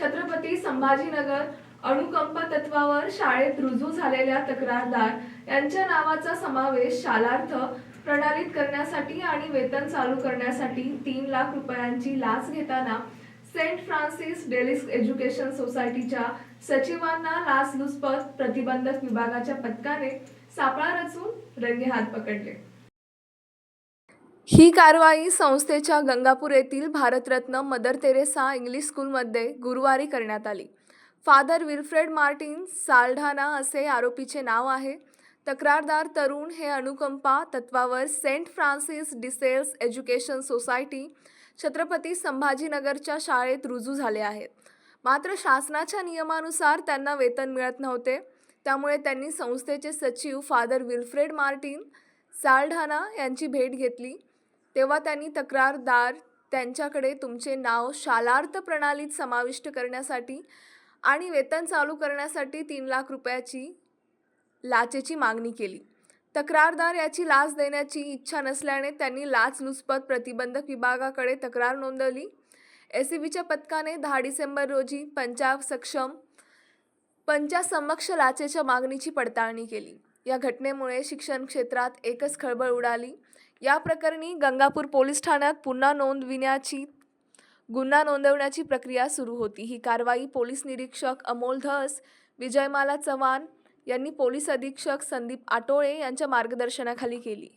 छत्रपती संभाजीनगर अणुकंप तत्वावर शाळेत रुजू झालेल्या तक्रारदार यांच्या नावाचा समावेश शालार्थ प्रणालीत करण्यासाठी आणि वेतन चालू करण्यासाठी तीन लाख रुपयांची लाच घेताना सेंट फ्रान्सिस डेलिस एज्युकेशन सोसायटीच्या सचिवांना लाचलुचपत प्रतिबंधक विभागाच्या पथकाने सापळा रचून रंगेहात पकडले. ही कारवाई संस्थेच्या गंगापूर येथील भारतरत्न मदर तेरेसा इंग्लिश स्कूलमध्ये गुरुवारी करण्यात आली. फादर विल्फ्रेड मार्टिन साल्ढाना असे आरोपीचे नाव आहे. तक्रारदार तरुण हे अनुकंपा तत्वावर Saint Francis de Sales education society Chhatrapati संभाजीनगरच्या शाळेत रुजू झाले आहेत. मात्र शासनाच्या नियमानुसार त्यांना वेतन मिळत नव्हते. त्यामुळे त्यांनी संस्थेचे सचिव फादर विल्फ्रेड मार्टिन साल्ढाना यांची भेट घेतली. तेव्हा त्यांनी तक्रारदार त्यांच्याकडे तुमचे नाव शालार्थ प्रणालीत समाविष्ट करण्यासाठी आणि वेतन चालू करण्यासाठी तीन लाख रुपयाची लाचेची मागणी केली. तक्रारदार याची लाच देण्याची इच्छा नसल्याने त्यांनी लाचलुचपत प्रतिबंधक विभागाकडे तक्रार नोंदवली. एस सी बीच्या पथकाने दहा डिसेंबर रोजी पंचाब सक्षम पंचासमक्ष लाचेच्या मागणीची पडताळणी केली. या घटनेमुळे शिक्षण क्षेत्रात एकच खळबळ उडाली. या प्रकरणी गंगापूर पोलीस ठाण्यात पुन्हा नोंदविण्याची गुन्हा नोंदवण्याची प्रक्रिया सुरू होती. ही कारवाई पोलीस निरीक्षक अमोल धस विजयमाला चव्हाण यांनी पोलीस अधीक्षक संदीप आटोळे यांच्या मार्गदर्शनाखाली केली.